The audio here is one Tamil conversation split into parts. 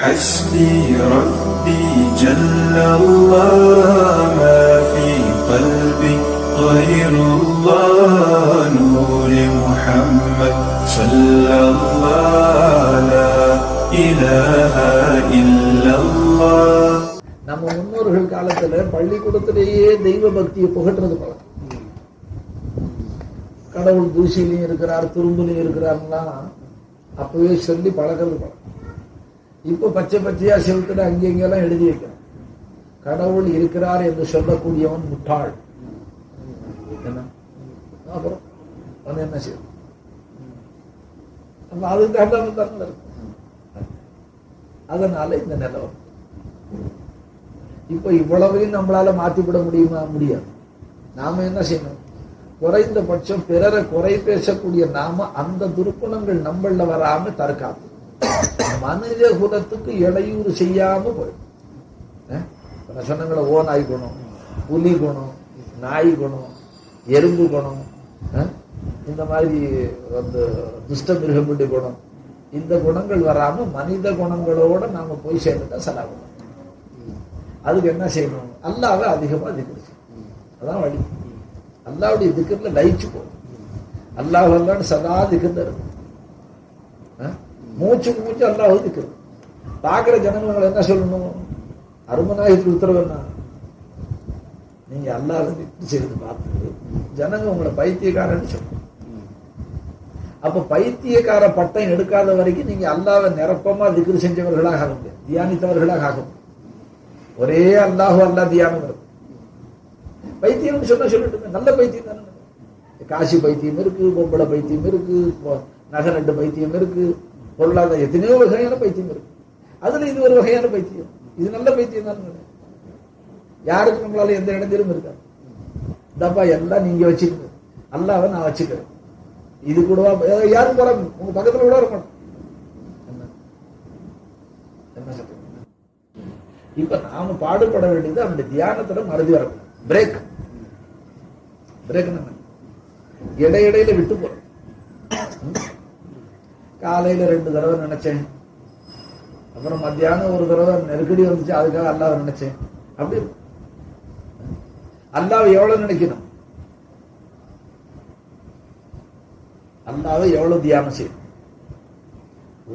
حسبي ربي جل الله ما في قلبي غير الله نور محمد صلى الله لا إله إلا الله நம்ம முன்னோர்கள் காலத்துல பள்ளிக்கூடத்திலேயே தெய்வ பக்தியை புகட்டுறது பழக்கம் கடவுள் தூசிலையும் இருக்கிறார் துரும்புலையும் இருக்கிறார்லாம் அப்பவே சொல்லி பழகிறது பழக்கம் இப்ப பச்சை பச்சையா செலுத்துல அங்கெங்கெல்லாம் எழுதி வைக்கிறான் கடவுள் இருக்கிறார் என்று சொல்லக்கூடியவன் முட்டாள். என்ன? அப்புறம் அவன் என்ன செய்யும் அதுக்கு தகுந்த தானே இருக்கும் அதனால இந்த நிலவரம் இப்ப இவ்வளவையும் நம்மளால மாத்திவிட முடியுமா? முடியாது. நாம என்ன செய்யணும்? குறைந்தபட்சம் பிறரை குறை பேசக்கூடிய நாம அந்த துருக்குணங்கள் நம்மள வராம தற்காப்பு மனித குலத்துக்கு இடையூறு செய்யாம போயிடும். அஹ்? சொன்னங்கள ஓ நாய் குணம் புலி குணம் நாய் குணம் எறும்பு குணம் இந்த மாதிரி வந்து துஷ்ட மிருகமுடி குணம். இந்த குணங்கள் வராம மனித குணங்களோட நாம போய் சேர்ந்துட்டா சலாபம். அதுக்கு என்ன செய்யணும்? அல்லாவை அதிகமா திக்ரு அதான் வழி. அல்லாவுடைய திக்கிறதுல லயிச்சு போகும். அல்லாஹ் அல்லான்னு சதா திக்கர்ல இருக்கும். மூச்சுக்கு மூச்சு அல்லாஹ் திக்கிறது பார்க்குற ஜனங்களை என்ன சொல்லணும்? அருமநாயகத்துக்கு உத்தரவு என்ன? நீங்க அல்லாஹ் திக்ரு செய்து பார்த்து ஜனங்க உங்களை பைத்தியக்காரன்னு சொல்லணும் அப்ப பைத்தியக்கார பட்டம் எடுக்காத வரைக்கும் நீங்க அல்லாவை நிரப்பமா திக்ரு செஞ்சவர்களாக ஆக தியானித்தவர்களாக ஆகும் ஒரே அல்லாஹு அல்லா தியானம் இருக்கும் பைத்தியம்னு சொன்னா சொல்லிட்டு நல்ல பைத்தியம் தானே. காசி பைத்தியம் இருக்கு பொம்பளை பைத்தியம் இருக்கு நகை ரெண்டு பைத்தியம் இருக்கு. பொருளாதார எத்தனையோ வகையான பைத்தியம் இருக்கு. அதுல இது ஒரு வகையான பைத்தியம். இது நல்ல பைத்தியம் தானே. யாருக்கு நம்மளால எந்த இடத்திலும் இருக்காது. இந்தப்பா எல்லாம் நீங்க வச்சுக்கோங்க. அல்லாவை நான் வச்சுக்கிறேன். இது கூடவா? யாரும் போற உங்க பக்கத்துல கூட இருக்கணும். இப்ப நாம பாடுபட வேண்டியது அந்த தியானத்துல மறுதி வரக்கூடாது. பிரேக் பிரேக் இடையிடையில விட்டு போறோம். காலையில ரெண்டு தடவை நினைச்சேன். அப்புறம் மத்தியானம் ஒரு தடவை நெருக்கடி வந்துச்சு அதுக்காக அல்லாவை நினைச்சேன். அப்படி அல்லாவை எவ்வளவு நினைக்கணும்? அல்லாவை எவ்வளவு தியானம் செய்யணும்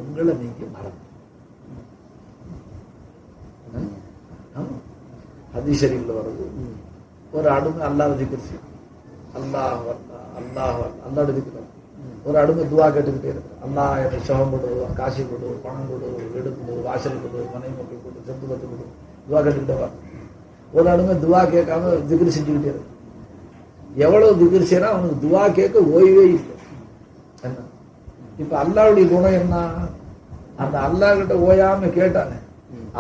உங்களை நீங்க மறந்து. ஹதீஷரியில் வருது. ஒரு அடுமை அல்லாஹ் திக்கிறது செய்யும். அல்லாஹ் அல்லாஹ் அல்லாஹ் அல்லாஹ் ஒரு அடிமை துவா கேட்டுக்கிட்டே இருக்கு. அல்லாஹ் எனக்கு சுகம் கொடு காசி கொடு பணம் கொடு வீடு கொடு வாசல் கொடு மனை மக்கள் கொடு சொத்து பத்து கொடு துவா கேட்டுக்கிட்டே வர ஒரு அடிமை துவா கேட்காம திகிரி செஞ்சுக்கிட்டே இருக்கும் எவ்வளவு திகிரி செய்யறா அவனுக்கு துவா கேட்க ஓய்வே இல்லை. என்ன? இப்ப அல்லாவுடைய குணம் என்ன? அந்த அல்லாஹ் கிட்ட ஓயாம கேட்டானே.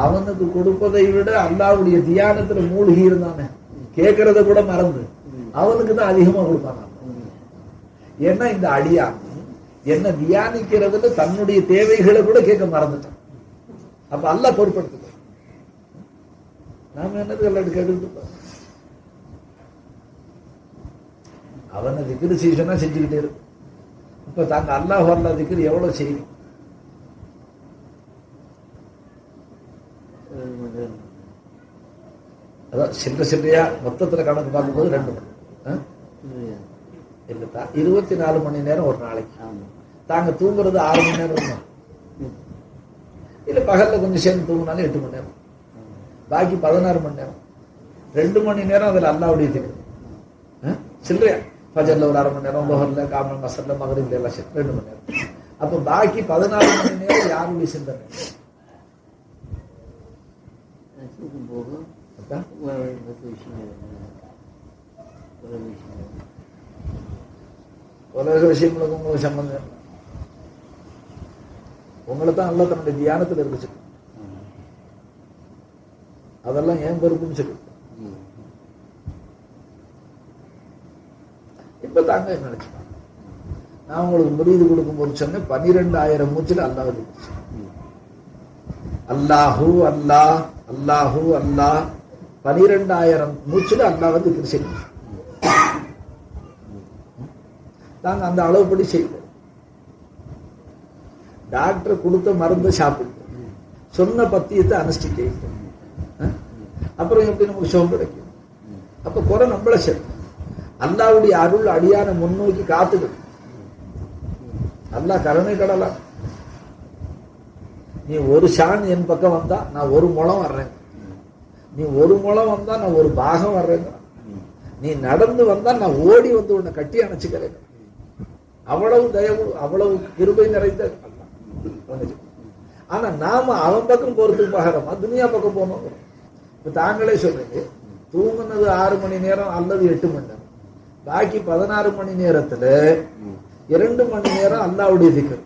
அவனுக்கு கொடுப்பதை விட அல்லாவுடைய தியானத்துல மூழ்கி இருந்தானே. கேட்கறத கூட மறந்து. அவனுக்கு தான் அதிகமா கொடுப்பான் ஏன்னா இந்த அடியா என்ன தியானிக்கிறதுல தன்னுடைய தேவைகளை கூட கேட்க மறந்துட்டான் அப்ப அல்லாஹ் பொருட்படுத்து நாம என்னது கேட்டு கேட்டுக்கிட்டு அவனை திக்கிற சீசனா செஞ்சுக்கிட்டே இருக்கும் இப்ப தாங்க அல்லாஹ் அல்லா திக்கிற எவ்வளவு செய்யும் அதான் சில்லற சில்லையா மொத்தத்துல கணக்கு பார்க்கும்போது ரெண்டு. இல்லத்தா இருபத்தி நாலு மணி நேரம் ஒரு நாளைக்கு. தாங்க தூங்குறது ஆறு மணி நேரம் இல்ல பகல்ல கொஞ்சம் சேர்ந்து தூங்கினாலும் எட்டு மணி நேரம். பாக்கி பதினாறு மணி நேரம். ரெண்டு மணி நேரம் அதுல அல்லாவுடைய திக்கு சில்லறையா? ஃபஜர்ல ஒரு அரை மணி நேரம் லோஹர்ல காமல் மசல்ல மகரிப்ல எல்லாம் சேர்த்து ரெண்டு மணி நேரம். அப்ப பாக்கி பதினாறு மணி நேரம் யாருடைய சிந்தனை போகும் விஷயம் உலக விஷயங்களுக்கு உங்களுக்கு சம்பந்தம் உங்களை தான் நல்லா தன்னுடைய தியானத்துல இருந்துச்சு அதெல்லாம் ஏன் பொறுப்புன்னு சொல்லி. இப்ப தாங்க நினைச்சுப்பாங்க நான் உங்களுக்கு முறியது கொடுக்கும்போது சொன்னேன் பனிரெண்டாயிரம் மூச்சுல அல்லாஹ் இருந்துச்சு. அல்லாஹூ அல்லாஹ் அல்லாஹூ அல்லாஹ். பனிரெண்டாயிரம் மூச்சுல அல்லாஹ் வந்து கிருஷ்ணன் நாங்க அந்த அளவுப்படி செய்வோம். டாக்டர் கொடுத்த மருந்து சாப்பிட்டோம் சொன்ன பத்தியத்தை அனுஷ்டிக்க அப்புறம் எப்படி நமக்கு சுகம் கிடைக்கும்? அப்ப குறை நம்மள சரி அல்லாவுடைய அருள் அடியான முன்னோக்கி காத்துக்கணும் அல்லா கருணை கடலாம் நீ ஒரு ஷான் என் பக்கம் வந்தா நான் ஒரு முளம் வர்றேன். நீ ஒரு முளம் வந்தா நான் ஒரு பாகம் வர்றேங்க நீ நடந்து வந்தா நான் ஓடி வந்து உன்னை கட்டி அணைச்சுக்கிறேன். அவ்வளவு தயவு அவ்வளவு கிருபை நிறைந்த அல்லாஹ். ஆனா நாம அவன் பக்கம் போறதுக்கு பாக்கிறோமா துனியா பக்கம் போனோம். இப்ப தாங்களே சொல்றீங்க தூங்குனது ஆறு மணி நேரம் அல்லது எட்டு மணி நேரம். பாக்கி பதினாறு மணி நேரத்துல இரண்டு மணி நேரம் அல்லாவுடைய திக்கர்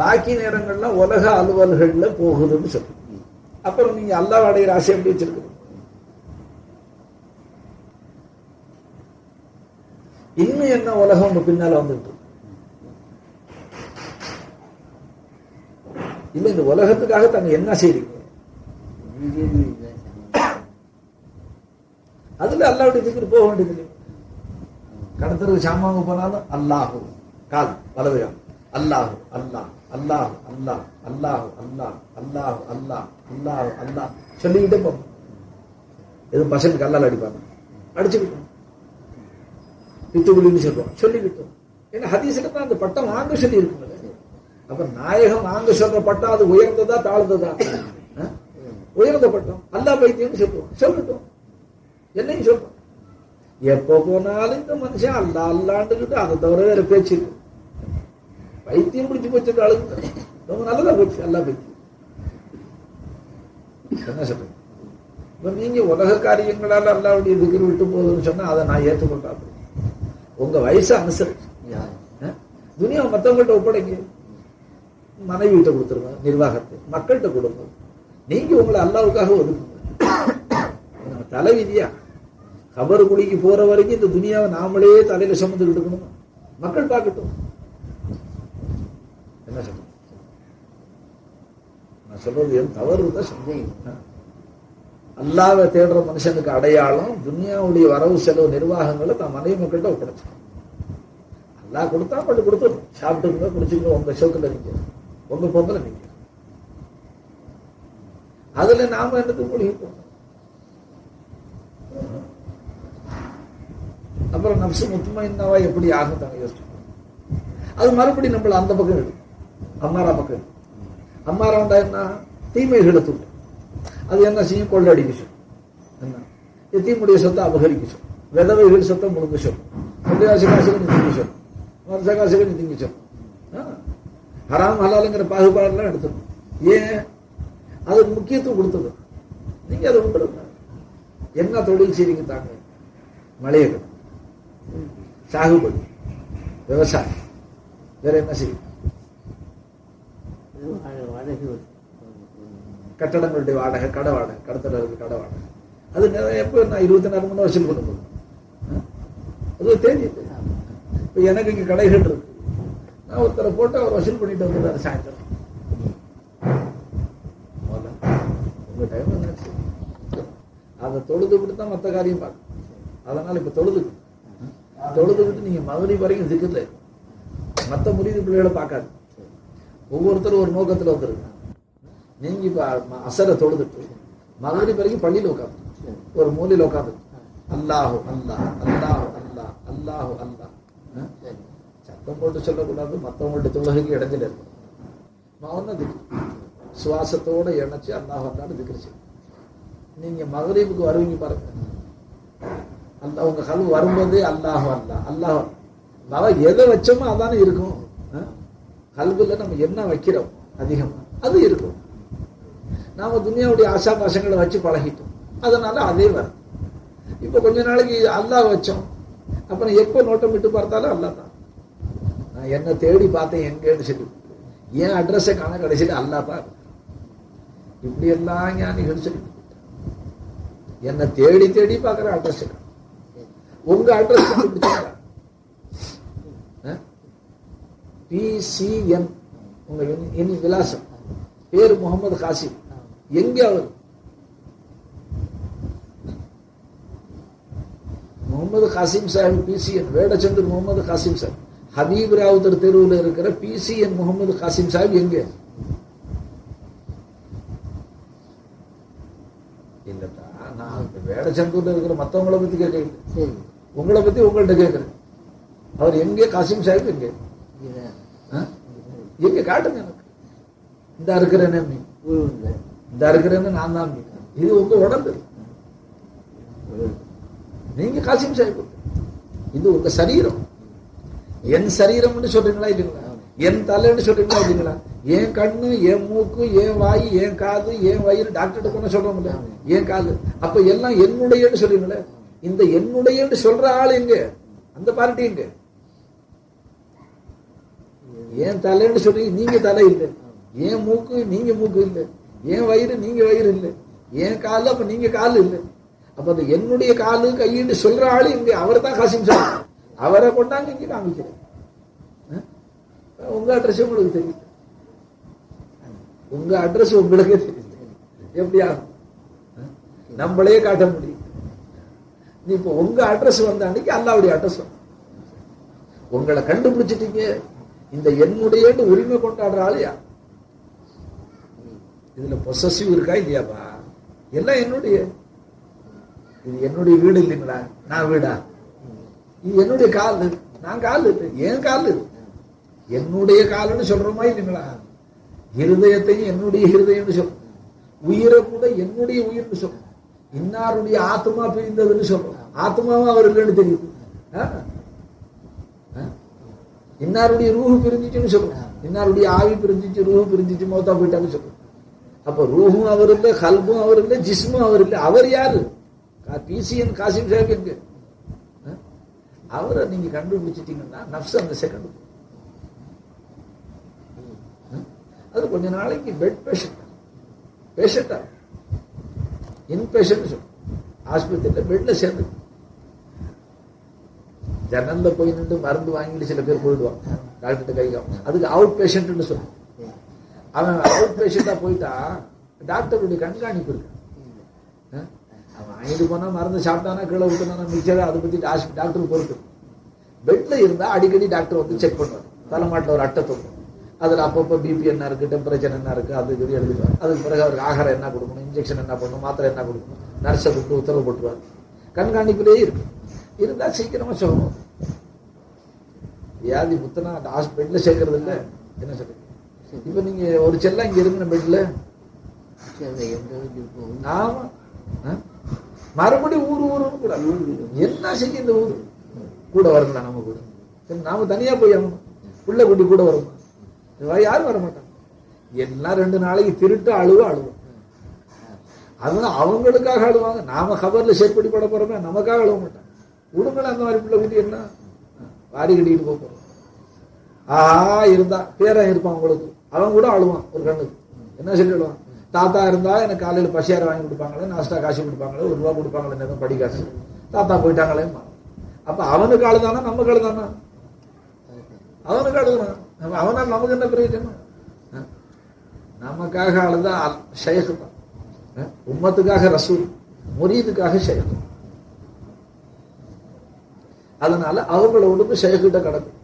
பாக்கி நேரங்கள்ல உலக அலுவல்கள்ல போகுதுன்னு சொல்லு. அப்புறம் நீங்க அல்லாஹ் அடையிற ஆசை எப்படி வச்சிருக்கீங்க? இன்னும் என்ன உலகம் பின்னால வந்துட்டு இருக்கு? இல்ல இந்த உலகத்துக்காக தாங்க என்ன செய்றீங்க அதுல அல்லாவுடைய திக்கர் போக வேண்டியது இல்லை கடத்தருக்கு சாமாங்க போனாலும் அல்லாஹு. கால் வலது கால் அல்லாஹு அல்லாஹ் அல்லாஹ் அல்லாஹ் அல்லாஹ் அல்லாஹ் அல்லாஹு அல்லாஹ் அல்லாஹ் அல்லாஹ். சொல்லிக்கிட்டே போகணும் எதுவும் பசங்க கல்லால் அடிப்பாங்க. அடிச்சுக்கிட்டோம். பித்துக்குழின்னு சொல்லுவோம். சொல்லிக்கிட்டோம். ஏன்னா ஹதீஸ்ல தான் அந்த பட்டம் வாங்க சொல்லி இருக்குங்க அப்ப நாயகம் நாங்க சொல்ற பட்டம் அது உயர்ந்ததா தாழ்ந்ததா? உயர்ந்த பட்டம். அல்லாஹ் பைத்தியம் சொல்லுவோம். சொல்லட்டும். என்னையும் சொல்றோம் எப்ப போனாலும் இந்த மனுஷன் அல்லா அல்லாண்டுக்கிட்டு அதை தவிர வேற பேச்சு இருக்கு பைத்தியம் பிடிச்சு போச்சு ஆளுங்க ரொம்ப நல்லதா போச்சு அல்லா பைத்தியம். என்ன சொல்றேன் இப்ப நீங்க உலக காரியங்களால அல்லாவுடைய திகிர் விட்டு போகுதுன்னு சொன்னா அதை நான் ஏற்றுக்கொண்டாப்பு உங்க வயசு அனுசரிச்சு. துணியா துனியா மத்தவங்கள்ட்ட ஒப்படைங்க. மனைவிட்ட கொடுத்துருங்க நிர்வாகத்தை. மக்கள்கிட்ட கொடுங்க. நீங்க உங்களை அல்லாவுக்காக ஒதுக்குங்க. நம்ம தலைவிதியா? கபரு குழிக்கு போற வரைக்கும் இந்த துனியாவை நாமளே தலையில சுமந்துக்கிட்டு இருக்கணும்? மக்கள் பார்க்கட்டும். என்ன சொல்ல நான் சொல்றது என் தவறு தான் சந்தேகம் அல்லாவை தேடுற மனுஷனுக்கு அடையாளம் துனியாவுடைய வரவு செலவு நிர்வாகங்களை தான் மனைவி மக்கள்கிட்ட ஒப்படைச்சிடும் அல்லாஹ் கொடுத்தா மட்டும் கொடுத்துரும் சாப்பிட்டுருங்க குடிச்சுங்க உங்க சோக்கில் நீங்க ஒன்று பொங்கல நீங்க. அதுல நாம எனக்கு மூழ்கி போகணும் அப்புறம் நப்சு முத்துமைன்னாவா எப்படி ஆகும் தானே யோசிச்சு அது மறுபடியும் நம்மள அந்த பக்கம் எடுக்கும். அம்மாரா பக்கம் இருக்கு அம்மாரா உண்டா என்ன? தீமைகளை தூண்டும். அது என்ன செய்யும்? கொள்ளடிக்க சொல்லும். என்ன? தீமுடைய சத்தம் அபகரிக்க சொல்லும். விதவைகள் சத்தம் முழுங்க சொல்லும். கொள்ளையாசி காசுகள் நீ சொல்லும். வருஷ காசுகள் சொல்லும். ஆ. ஹராம் ஹலாலுங்கிற பாகுபாடெல்லாம் எடுத்துக்கணும். ஏன்? அதுக்கு முக்கியத்துவம் கொடுத்தது. நீங்க அதை விட்டுருங்க என்ன தொழில் செய்வீங்க தாங்க? மழையை கட்டு சாகுபடி. விவசாயம். வேற என்ன செய்யும்? அது கட்டடங்களுடைய வாடகை கடை வாடகை கடத்தலுக்கு கடை வாடகை. அது நிறைய எப்போ நான் இருபத்தி நாலு மணி பண்ண முடியும் ஆ? அது இது. இப்போ எனக்கு இங்கே கடைகள் இருக்கு. ஒருத்தரை போட்டு அவர் வசூல் பண்ணிட்டு வந்துடுறாரு சாயந்தரம். உங்க டைம் என்னாச்சு? அதை தொழுதுகிட்டு தான் மற்ற காரியம் பார்க்கணும் அதனால இப்ப தொழுது. தொழுது விட்டு நீங்க மதுரை வரைக்கும் திக்கல. மற்ற முடிவு பிள்ளைகளை பார்க்காது. ஒவ்வொருத்தரும் ஒரு நோக்கத்துல வந்துருக்காங்க நீங்க இப்ப அசரை தொழுதுட்டு மதுரை வரைக்கும் பள்ளியில உட்காந்து ஒரு மூலையில உட்காந்து அல்லாஹு அல்லாஹ் அல்லாஹு அல்லாஹ் அல்லாஹு அல்லாஹ். நம்மள்கிட்ட சொல்லக்கூடாது மற்றவங்கள்ட்ட தொழுகைக்கு இடைஞ்சல் இருக்கும் மௌன திக்கு சுவாசத்தோட இணைச்சி அல்லாஹ் வந்தாலும் திக்கிருச்சு நீங்க மகரீபுக்கு வருவீங்க பாருங்க அந்த உங்க கல்வி வரும்போதே அல்லாஹ் அல்லா அல்லாஹ் நம்ம எதை வச்சோமோ அதானே இருக்கும் கல்வியில் நம்ம என்ன வைக்கிறோம் அதிகமா அது இருக்கும் நாம துனியாவுடைய ஆசா பாசங்களை வச்சு பழகிட்டோம் அதனால அதே வரும் இப்போ கொஞ்ச நாளைக்கு அல்லாஹ் வச்சோம் அப்புறம் எப்போ நோட்டம் விட்டு பார்த்தாலும் அல்லாஹ் தான் என்ன தேடி பார்த்தேன் எங்கேன்னு சொல்லி ஏன் அட்ரஸை காண கடைசியில் அல்லாஹ் இப்படி எல்லாம் ஞானிகள் சொல்லி என்ன தேடி தேடி பார்க்குற அட்ரஸ் உங்க அட்ரஸ் கண்டுபிடிச்சாங்க பிசிஎன் உங்க எண்- விலாசம். பேர் முகமது காசிம். எங்க அவர்? முகமது காசிம் சாஹிப் பிசிஎன் வேடச்சந்தர் முகமது காசிம் சாஹிப். ஹபீப் ராவுத்தர் தெருவில் இருக்கிற பிசிஎன் முகமது காசிம் சாஹிப் எங்க? இல்லப்பா நான் வேடச்சந்தூர்ல இருக்கிற மத்தவங்கள பத்தி கேட்க இல்லை சரி. உங்களை பத்தி உங்கள்ட்ட கேட்கிறேன். அவர் எங்கே காசிம் சாஹிப் எங்கே? எங்க காட்டுங்க எனக்கு. இந்த இருக்கிறேன்னு இந்த இருக்கிறேன்னு நான் தான். இது உங்க உடம்பு. நீங்க காசிம் சாஹிப். இது உங்க சரீரம். என் சரீரம்னு சொல்றீங்களா இல்லைங்களா? என் தலைன்னு சொல்றீங்களா இல்லைங்களா? என் கண்ணு என் மூக்கு என் வாய் என் காது என் வயிறு டாக்டர்கிட்ட கொண்டு சொல்றோம்ல என் காது. அப்ப எல்லாம் என்னுடையன்னு சொல்றீங்களே? இந்த என்னுடையன்னு சொல்ற ஆள் எங்க? அந்த பார்ட்டி எங்க? என் தலைன்னு சொல்றீங்க நீங்க தலை இல்லை. என் மூக்கு நீங்க மூக்கு இல்லை. என் வயிறு நீங்க வயிறு இல்லை. என் காலு அப்ப நீங்க காலு இல்லை. அப்ப அந்த என்னுடைய காலு கையின்னு சொல்ற ஆளு இங்க அவர் தான் காசிம் சார் அவரை கொண்டாந்து இங்கே காமிக்கிறேன். ஆ? உங்க அட்ரஸ் உங்களுக்கு தெரியும் உங்க அட்ரஸ் உங்களுக்கே தெரியும் எப்படியா ஆ? நம்மளே காட்ட முடியும். நீ இப்போ உங்க அட்ரஸ் வந்த அன்னைக்கு அல்லாவுடைய அட்ரஸ் உங்களை கண்டுபிடிச்சிட்டீங்க. இந்த என்னுடைய உரிமை கொண்டாடுற ஆளையா இதுல பொசசிவ் இருக்கா இல்லையாப்பா? எல்லாம் என்னுடைய. இது என்னுடைய வீடு இல்லைங்களா? நான் வீடா? இது என்னுடைய கால் நான் கால் ஏன் என் கால் என்னுடைய கால்னு சொல்றோமா இல்லைங்களா? இருதயத்தையும் என்னுடைய ஹிருதயம்னு சொல்றோம். உயிரை கூட என்னுடைய உயிர்னு சொல்றோம். இன்னாருடைய ஆத்மா பிரிந்ததுன்னு சொல்றோம். ஆத்மாவும் அவர் இல்லைன்னு தெரியுது. இன்னாருடைய ரூஹு பிரிஞ்சிச்சுன்னு சொல்றோம். இன்னாருடைய ஆவி பிரிஞ்சிச்சு ரூஹு பிரிஞ்சிச்சு மௌத்தா போயிட்டான்னு சொல்றோம். அப்ப ரூஹும் அவர் இல்லை கல்பும் அவர் இல்லை ஜிஸ்மும் அவர் இல்லை. அவர் யாரு? பிசிஎன் காசிம் சாஹிப் எங்க அவரை நீங்க கண்டுபிடிச்சிட்டீங்கன்னா நப்ஸ் அந்த செகண்ட் அது கொஞ்ச நாளைக்கு பெட் பேஷண்ட் பேஷண்டா இன் பேஷண்ட் சொல்லும் ஆஸ்பத்திரியில் பெட்ல சேர்ந்து. ஜன்னல்ல போய் நின்று மருந்து வாங்கிட்டு சில பேர் போயிடுவாங்க. டாக்டர்கிட்ட கை அதுக்கு அவுட் பேஷண்ட்னு சொல்லுவோம் அவன் அவுட் பேஷண்டா போயிட்டா டாக்டருடைய கண்காணிப்பு இருக்கு. வாங்கிட்டு போனா மருந்து சாப்பிட்டானா கீழே விட்டுனா மிக்சர் அதை பத்தி டாக்டர் பொறுப்பு பெட்ல இருந்தா அடிக்கடி டாக்டர் வந்து செக் பண்ணுவார். தலைமாட்டில் ஒரு அட்டை தொங்கும். அதுல அப்பப்போ பிபி என்ன இருக்கு டெம்பரேச்சர் என்ன இருக்கு அது இது எழுதுவார் அதுக்கு பிறகு அவருக்கு ஆகாரம் என்ன கொடுக்கணும் இன்ஜெக்ஷன் என்ன பண்ணணும் மாத்திரை என்ன கொடுக்கணும் நர்ஸை கூப்பிட்டு உத்தரவு போட்டுருவார். கண்காணிப்பிலேயே இருக்கு. இருந்தா சீக்கிரமா சொல்லணும். வியாதி புத்தனா ஹாஸ்பிட்டல்ல சேர்க்கறது இல்ல. என்ன சொல்றீங்க இப்ப நீங்க ஒரு செல்லம் இங்க இருக்கிற பெட்ல சரி மறுபடியும் ஊர் ஊருன்னு கூட என்ன செய்ய இந்த ஊர்? கூட வரல நம்ம கூட. சரி, நாம தனியா போய் ஆகணும் புள்ள குட்டி கூட வருமா இவ யாரும் வர மாட்டாங்க. எல்லாம் ரெண்டு நாளைக்கு திருட்டு அழுவ அழுவோம். அதனால அவங்களுக்காக அழுவாங்க. நாம கபர்ல செப்படி பட போறோமே நமக்காக அழுவ மாட்டாங்க. விடுங்களேன் அந்த மாதிரி பிள்ளை குட்டி என்ன? வாரி கட்டிட்டு போக போறோம். ஆஹா இருந்தா பேரன் இருப்பான் அவங்களுக்கு அவன் கூட அழுவான் ஒரு கண்ணுக்கு. என்ன சொல்லிடுவான் தாத்தா இருந்தால் எனக்கு காலையில் பசியார வாங்கி கொடுப்பாங்களே நாஸ்டா காசு கொடுப்பாங்களே ஒரு ரூபா கொடுப்பாங்களே எதுவும் படி காசு. தாத்தா போயிட்டாங்களே அப்போ அவனுக்கு அழுதானா நமக்கு அழுதானா அவனுக்கு அழுதுறான் அப்ப அவனால் நமக்கு என்ன பிரயோஜனம்? நமக்காக அழுதா ஷேக்கு தான் உம்மத்துக்காக ரசூல் முரீதுக்காக ஷேக்கு அதனால அவங்கள உடம்பு ஷேக்கிட்ட கிடக்கும்.